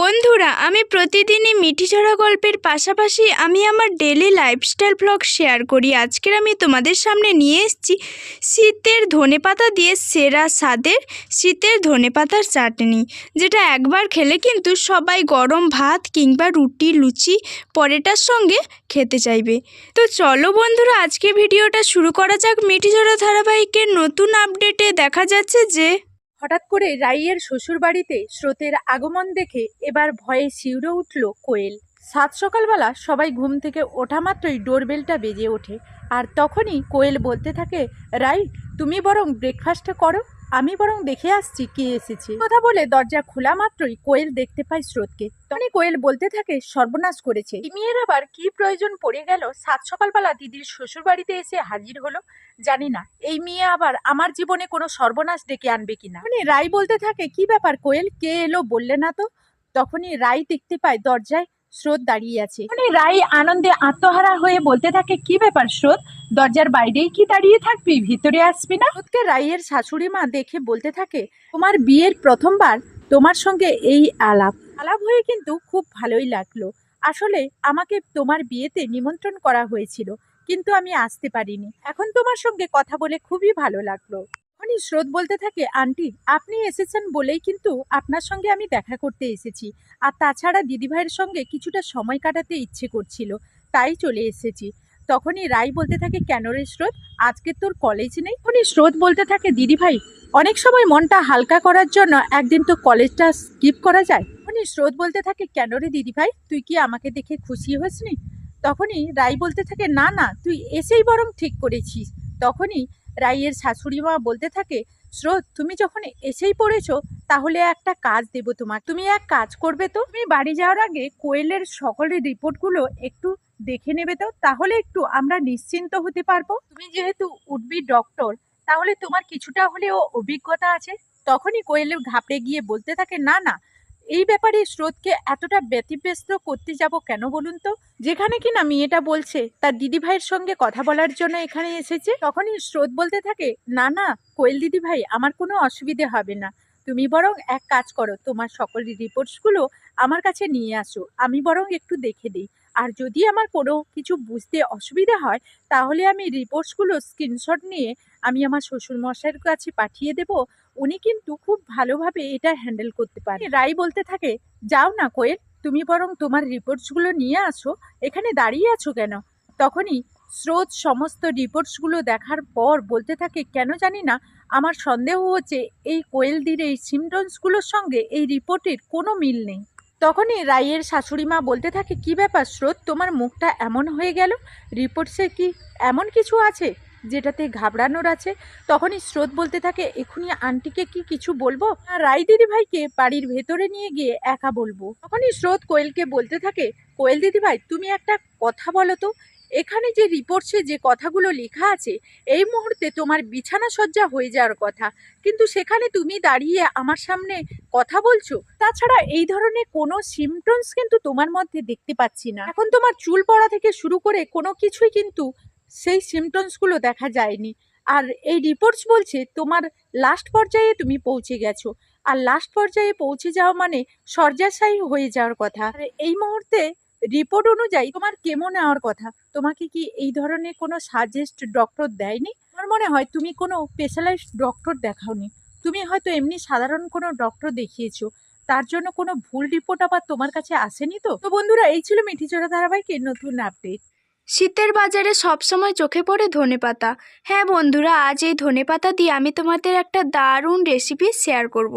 বন্ধুরা, আমি প্রতিদিনই মিঠিঝরা গল্পের পাশাপাশি আমি আমার ডেলি লাইফস্টাইল ব্লগ শেয়ার করি। আজকের আমি তোমাদের সামনে নিয়ে এসেছি শীতের ধনেপাতা দিয়ে সেরা স্বাদের শীতের ধনেপাতার চাটনি, যেটা একবার খেলে কিন্তু সবাই গরম ভাত কিংবা রুটি, লুচি পরেটার সঙ্গে খেতে চাইবে। তো চলো বন্ধুরা আজকে ভিডিওটা শুরু করা যাক। মিঠিঝরা ধারাবাহিকের নতুন আপডেটে দেখা যাচ্ছে যে হঠাৎ করে রাইয়ের শ্বশুর বাড়িতে স্রোতের আগমন দেখে এবার ভয়ে শিউরে উঠল কোয়েল। সাত সকালবেলা সবাই ঘুম থেকে ওঠা মাত্রই ডোরবেলটা বেজে ওঠে, আর তখনই কোয়েল বলতে থাকে, রাই, তুমি বরং ব্রেকফাস্টটা করো। আমি বরং দেখে আসছি কে এসেছে। কথা বলে দরজা খোলা মাত্রই কোয়েল দেখতে পায় স্রোতকে। তখনই কোয়েল বলতে থাকে, সর্বনাশ করেছে। মেয়ের আবার কি প্রয়োজন পড়ে গেল? সাত সকালবেলা দিদির শ্বশুরবাড়িতে এসে হাজির হলো? জানি না। এই মেয়ে আবার আমার জীবনে কোনো সর্বনাশ ডেকে আনবে কিনা? মানে রাই বলতে থাকে, কি ব্যাপার কোয়েল? কে এলো? বললে না তো? তখনই রাই দেখতে পায় দরজায় স্রোত দাঁড়িয়ে আছে। মানে রাই আনন্দে আত্মহারা হয়ে বলতে থাকে কি ব্যাপার স্রোত? দরজার বাইরেই কি দাঁড়িয়ে থাকবি? ভিতরে আসবি না? স্রোতকে রাইয়ের শাশুড়ি মা দেখে বলতে থাকে তোমার বিয়ের প্রথমবার তোমার সঙ্গে এই আলাপ। আলাপ হয়ে কিন্তু খুব ভালোই লাগল। আসলে আমাকে তোমার বিয়েতে নিমন্ত্রণ করা হয়েছিল কিন্তু আমি আসতে পারিনি। এখন তোমার সঙ্গে কথা বলে খুবই ভালো লাগল। তখনই স্রোত বলতে থাকে, আন্টি, আপনি এসেছেন বলেই কিন্তু আপনার সঙ্গে আমি দেখা করতে এসেছি। আর তাছাড়া দিদিভাইয়ের সঙ্গে কিছুটা সময় কাটাতে ইচ্ছে করছিল, তাই চলে এসেছি। তখনই রাই বলতে থাকে, কেন রে স্রোত? আজকে তোর কলেজ নেই? তখনই স্রোত বলতে থাকে দিদিভাই অনেক সময় মনটা হালকা করার জন্য একদিন তো কলেজটা স্কিপ করা যায়। তখনই স্রোত বলতে থাকে, কেন রে দিদিভাই তুই কি আমাকে দেখে খুশি হসনি? তখনই রাই বলতে থাকে, না না, তুই এসেই বরং ঠিক করেছিস। তখনই রাইয়ের শাশুড়ি মা বলতে থাকে, স্রোত, তুমি যখন এসেই পড়েছো, তাহলে একটা কাজ দেব তোমার। তুমি এক কাজ করবে তো? তুমি বাড়ি যাওয়ার আগে কোয়েলের সকলের রিপোর্টগুলো একটু দেখে নেবে তো? তাহলে একটু আমরা নিশ্চিন্ত হতে পারব। তুমি যেহেতু উঠবি ডক্টর, তাহলে তোমার কিছুটা হলেও অভিজ্ঞতা আছে। তখনই কোয়েলের ঘাপড়ে গিয়ে বলতে থাকে, না না এই ব্যাপারে স্রোতকে এতটা ব্যতিব্যস্ত করতে যাব কেন বলুন তো? যেখানে কিনা মেয়েটা বলছে, তার দিদিভাইয়ের সঙ্গে কথা বলার জন্য এখানে এসেছে। তখনই স্রোত বলতে থাকে, না না, কোয়েল দিদিভাই আমার কোনো অসুবিধে হবে না। তুমি বরং এক কাজ করো, তোমার সকল রিপোর্টসগুলো আমার কাছে নিয়ে আসো। আমি বরং একটু দেখে দিই। আর যদি আমার কোনো কিছু বুঝতে অসুবিধা হয়, তাহলে আমি রিপোর্টসগুলো স্ক্রিনশট নিয়ে আমি আমার শ্বশুরমশাইয়ের কাছে পাঠিয়ে দেব। উনি কিন্তু খুব ভালোভাবে এটা হ্যান্ডেল করতে পারে রাই বলতে থাকে, যাও না কোয়েল, তুমি বরং তোমার রিপোর্টসগুলো নিয়ে আসো, এখানে দাঁড়িয়ে আছো কেন? তখনই স্রোত সমস্ত রিপোর্টসগুলো দেখার পর বলতে থাকে, কেন জানি না, আমার সন্দেহ হচ্ছে এই কোয়েলদির এই সিমটমসগুলোর সঙ্গে এই রিপোর্টের কোনো মিল নেই। তখনই রাইয়ের শাশুড়ি মা বলতে থাকে, কি ব্যাপার স্রোত, তোমার মুখটা এমন হয়ে গেল? রিপোর্টসে কি এমন কিছু আছে? যেটাতে ঘাবড়ানোর আছে, তখনই স্রোত বলতে থাকে এখনই আন্টিকে কি কিছু বলব? রাই দিদি ভাইকে বাড়ির ভেতরে নিয়ে গিয়ে একা বলব। তখনই স্রোত কোয়েলকে বলতে থাকে, কোয়েল দিদি ভাই, তুমি একটা কথা বলো তো। এখানে যে রিপোর্টসে যে কথাগুলো লেখা আছে, এই মুহূর্তে তোমার বিছানা সজ্জা হয়ে যাওয়ার কথা। কিন্তু সেখানে তুমি দাঁড়িয়ে আমার সামনে কথা বলছো। তাছাড়া এই ধরনের কোনো সিমটমস কিন্তু তোমার মধ্যে দেখতে পাচ্ছি না। এখন তোমার চুল পড়া থেকে শুরু করে কোনো কিছুই কিন্তু সেই সিমটমসগুলো দেখা যায়নি। আর এই রিপোর্টস বলছে তোমার লাস্ট পর্যায়ে তুমি পৌঁছে গেছো। আর লাস্ট পর্যায়ে পৌঁছে যাওয়া মানে শয্যাশায়ী হয়ে যাওয়ার কথা। এই মুহূর্তে রিপোর্ট অনুযায়ী তোমার কেমো নেওয়ার কথা। তোমাকে কি এই ধরনের কোনো সাজেস্ট ডক্টর দেয়নি? আমার মনে হয় তুমি কোনো স্পেশালাইজড ডক্টর দেখাওনি। তুমি হয়তো এমনি সাধারণ কোনো ডক্টর দেখিয়েছো। তার জন্য কোনো ভুল রিপোর্ট আবার তোমার কাছে আসেনি তো? তো বন্ধুরা, এই ছিল মিঠিচড়া ধারাবাহিকের নতুন আপডেট শীতের বাজারে সবসময় চোখে পড়ে ধনেপাতা। হ্যাঁ বন্ধুরা, আজ এই ধনেপাতা দিয়ে আমি তোমাদের একটা দারুণ রেসিপি শেয়ার করব।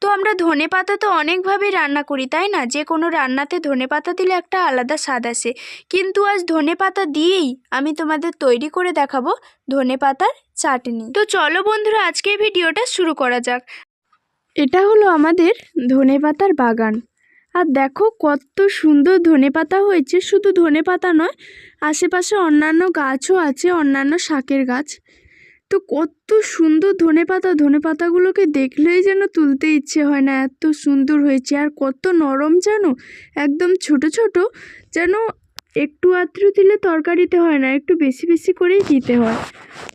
তো আমরা ধনেপাতা তো অনেকভাবেই রান্না করি, তাই না? যে কোনো রান্নাতে ধনেপাতা দিলে একটা আলাদা স্বাদ আসে। কিন্তু আজ ধনেপাতা দিয়েই আমি তোমাদের তৈরি করে দেখাবো ধনেপাতার চাটনি। তো চলো বন্ধুরা আজকে ভিডিওটা শুরু করা যাক। এটা হলো আমাদের ধনেপাতার বাগান। আর দেখো কত সুন্দর ধনে পাতা হয়েছে, শুধু ধনে পাতা নয়, আশেপাশে অন্যান্য গাছও আছে, অন্যান্য শাকের গাছ। তো কত সুন্দর ধনে পাতা, ধনে পাতাগুলোকে দেখলেই যেন তুলতে ইচ্ছে হয় না, এত সুন্দর হয়েছে। আর কত নরম যেন, একদম ছোট ছোট, যেন একটু আধটু দিলে তরকারিতে হয় না, একটু বেশি বেশি করেই দিতে হয়।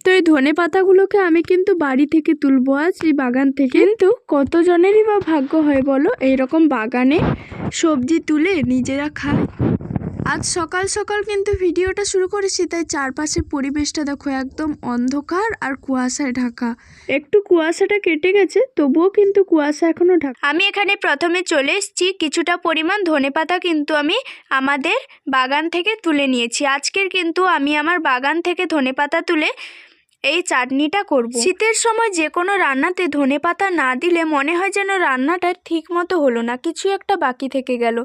তো এই ধনে পাতাগুলোকে আমি কিন্তু বাড়ি থেকে তুলবো, আজ এই বাগান থেকে। কিন্তু কতজনেরই বা ভাগ্য হয় বলো, এইরকম বাগানে সবজি তুলে নিজেরা খায়। আজ সকাল সকাল কিন্তু ভিডিওটা শুরু করেছি, তাই চারপাশের পরিবেশটা দেখো একদম অন্ধকার আর কুয়াশায় ঢাকা। একটু কুয়াশাটা কেটে গেছে, তবুও কিন্তু কুয়াশা এখনও ঢাকা। আমি এখানে প্রথমে চলে এসেছি, কিছুটা পরিমাণ ধনেপাতা কিন্তু আমি আমাদের বাগান থেকে তুলে নিয়েছি। আজকের কিন্তু আমি আমার বাগান থেকে ধনেপাতা তুলে এই চাটনিটা করব। শীতের সময় যে কোনো রান্নাতে ধনেপাতা না দিলে মনে হয় যেন রান্নাটা ঠিক মতো হলো না, কিছু একটা বাকি থেকে গেল।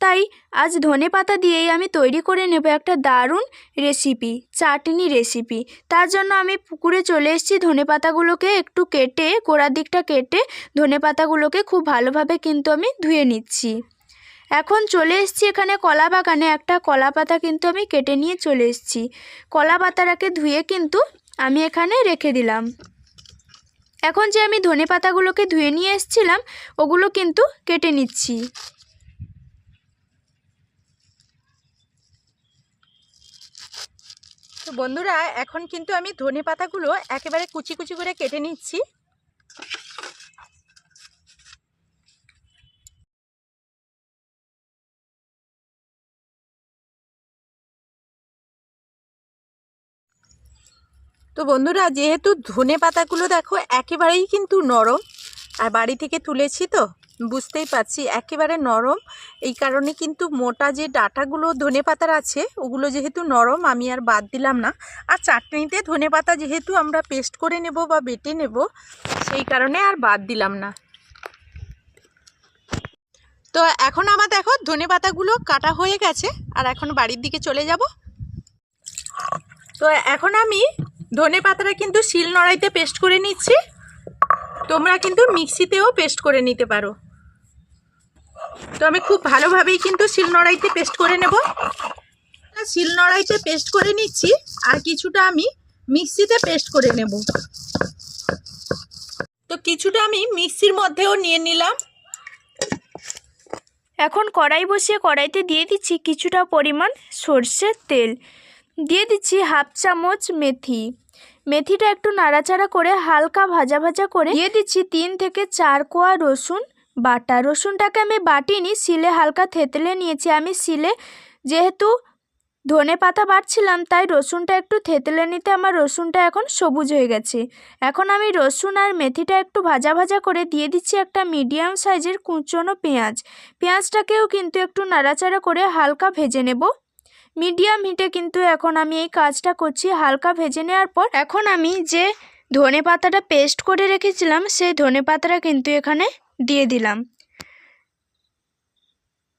তাই আজ ধনে পাতা দিয়েই আমি তৈরি করে নেব একটা দারুণ রেসিপি চাটনি রেসিপি তার জন্য আমি পুকুরে চলে এসেছি ধনে পাতাগুলোকে একটু কেটে, গোড়ার দিকটা কেটে ধনে পাতাগুলোকে খুব ভালোভাবে কিন্তু আমি ধুয়ে নিচ্ছি। এখন চলে এসেছি এখানে কলা বাগানে, একটা কলা পাতা কিন্তু আমি কেটে নিয়ে চলে এসেছি। কলা পাতাটাকে ধুয়ে কিন্তু আমি এখানে রেখে দিলাম। এখন যে আমি ধনে পাতাগুলোকে ধুয়ে নিয়ে এসেছিলাম, ওগুলো কিন্তু কেটে নিচ্ছি। তো বন্ধুরা, এখন কিন্তু আমি ধনে পাতাগুলো একেবারে কুচি কুচি করে কেটে নিচ্ছি। তো বন্ধুরা, যেহেতু ধনে পাতাগুলো দেখো একেবারেই কিন্তু নরম আর বাড়ি থেকে তুলেছি তো, বুঝতেই পারছি, একেবারে নরম। এই কারণে কিন্তু মোটা যে ডাটাগুলো ধনে পাতার আছে, ওগুলো যেহেতু নরম, আমি আর বাদ দিলাম না। আর চাটনিতে ধনে পাতা যেহেতু আমরা পেস্ট করে নেব বা বেটে নেব, সেই কারণে আর বাদ দিলাম না। তো এখন আমার দেখো ধনে পাতাগুলো কাটা হয়ে গেছে, আর এখন বাড়ির দিকে চলে যাব। তো এখন আমি ধনে পাতাটা কিন্তু শিল নড়াইতে পেস্ট করে নিচ্ছি। তোমরা কিন্তু মিক্সিতেও পেস্ট করে নিতে পারো। তো আমি খুব ভালোভাবেই কিন্তু শিলনোড়াইতে পেস্ট করে নেব। শিলনোড়াইতে পেস্ট করে নিচ্ছি, আর কিছুটা আমি মিক্সিতে পেস্ট করে নেব। তো কিছুটা আমি মিক্সির মধ্যেও নিয়ে নিলাম। এখন কড়াই বসিয়ে কড়াইতে দিয়ে দিচ্ছি কিছুটা পরিমাণ সর্ষের তেল। দিয়ে দিচ্ছি হাফ চামচ মেথি। মেথিটা একটু নাড়াচাড়া করে হালকা ভাজা ভাজা করে দিয়ে দিচ্ছি তিন থেকে চার কোয়া রসুন বাটা। রসুনটাকে আমি বাটিনি, শিলে হালকা থেতলে নিয়েছি। আমি শিলে যেহেতু ধনে পাতা বাটছিলাম, তাই রসুনটা একটু থেতলে নিতে আমার রসুনটা এখন সবুজ হয়ে গেছে। এখন আমি রসুন আর মেথিটা একটু ভাজা ভাজা করে দিয়ে দিচ্ছি একটা মিডিয়াম সাইজের কুচনো পেঁয়াজ। পেঁয়াজটাকেও কিন্তু একটু নাড়াচাড়া করে হালকা ভেজে নেব। মিডিয়াম হিটে কিন্তু এখন আমি এই কাজটা করছি, হালকা ভেজে নেওয়ার পর। এখন আমি যে ধনে পাতাটা পেস্ট করে রেখেছিলাম, সেই ধনে পাতাটা কিন্তু এখানে দিয়ে দিলাম।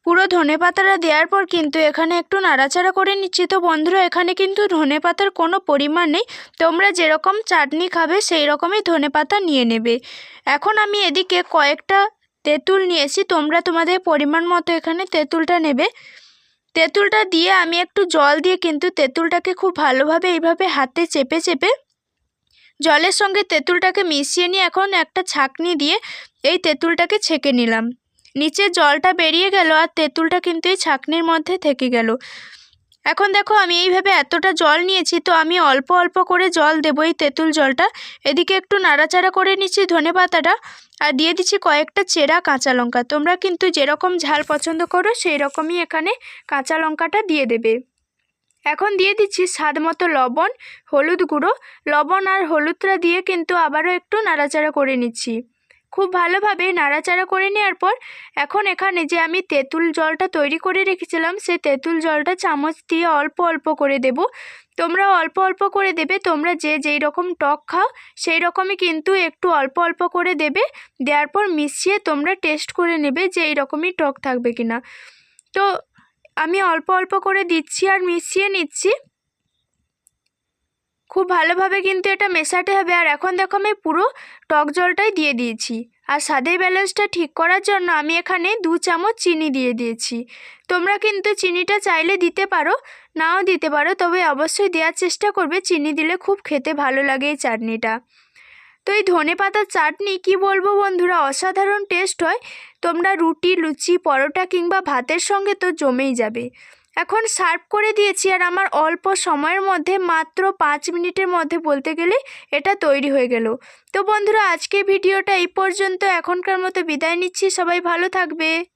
পুরো ধনে পাতাটা দেওয়ার পর কিন্তু এখানে একটু নাড়াচাড়া করে নিচ্ছি। তো বন্ধুরা, এখানে কিন্তু ধনে পাতার কোনো পরিমাণ নেই। তোমরা যেরকম চাটনি খাবে, সেই রকমই ধনে পাতা নিয়ে নেবে। এখন আমি এদিকে কয়েকটা তেঁতুল নিয়েছি তোমরা তোমাদের পরিমাণ মতো এখানে তেঁতুলটা নেবে। তেঁতুলটা দিয়ে আমি একটু জল দিয়ে কিন্তু তেঁতুলটাকে খুব ভালোভাবে এইভাবে হাতে চেপে চেপে জলের সঙ্গে তেঁতুলটাকে মিশিয়ে নিয়ে এখন একটা ছাঁকনি দিয়ে এই তেঁতুলটাকে ছেঁকে নিলাম। নিচে জলটা বেরিয়ে গেল আর তেঁতুলটা কিন্তু এই ছাঁকনির মধ্যে থেকে গেল। এখন দেখো আমি এইভাবে এতটা জল নিয়েছি, তো আমি অল্প অল্প করে জল দেবো এই তেঁতুল জলটা। এদিকে একটু নাড়াচাড়া করে নিচ্ছি ধনে পাতাটা আর দিয়ে দিচ্ছি কয়েকটা চেরা কাঁচা লঙ্কা। তোমরা কিন্তু যেরকম ঝাল পছন্দ করো সেই রকমই এখানে কাঁচা লঙ্কাটা দিয়ে দেবে। এখন দিয়ে দিচ্ছি স্বাদ মতো লবণ, হলুদ গুঁড়ো। লবণ আর হলুদটা দিয়ে কিন্তু আবারও একটু নাড়াচাড়া করে নিচ্ছি। খুব ভালোভাবে নাড়াচাড়া করে নেওয়ার পর এখন এখানে যে আমি তেঁতুল জলটা তৈরি করে রেখেছিলাম, সে তেঁতুল জলটা চামচ দিয়ে অল্প অল্প করে দেব। তোমরা অল্প অল্প করে দেবে, তোমরা যে যেই রকম টক খাও, সেই রকমই কিন্তু একটু অল্প অল্প করে দেবে। দেওয়ার পর মিশিয়ে তোমরা টেস্ট করে নেবে যে এই রকমই টক থাকবে কি না তো আমি অল্প অল্প করে দিচ্ছি আর মিশিয়ে নিচ্ছি। খুব ভালোভাবে কিন্তু এটা মেশাতে হবে। আর এখন দেখো আমি পুরো টক জলটাই দিয়ে দিয়েছি। আর স্বাদের ব্যালেন্সটা ঠিক করার জন্য আমি এখানে দু চামচ চিনি দিয়ে দিয়েছি। তোমরা কিন্তু চিনিটা চাইলে দিতে পারো, নাও দিতে পারো, তবে অবশ্যই দেওয়ার চেষ্টা করবে। চিনি দিলে খুব খেতে ভালো লাগে এই চাটনিটা। তো এই ধনে পাতার চাটনি কি বলব বন্ধুরা? অসাধারণ টেস্ট হয়। তোমরা রুটি, লুচি, পরোটা কিংবা ভাতের সঙ্গে তো জমেই যাবে। এখন সার্ভ করে দিয়েছি আর আমার অল্প সময়ের মধ্যে মাত্র পাঁচ মিনিটের মধ্যে বলতে গেলে এটা তৈরি হয়ে গেল। তো বন্ধুরা আজকে ভিডিওটা এই পর্যন্ত। এখনকার মতো বিদায় নিচ্ছি। সবাই ভালো থাকবে।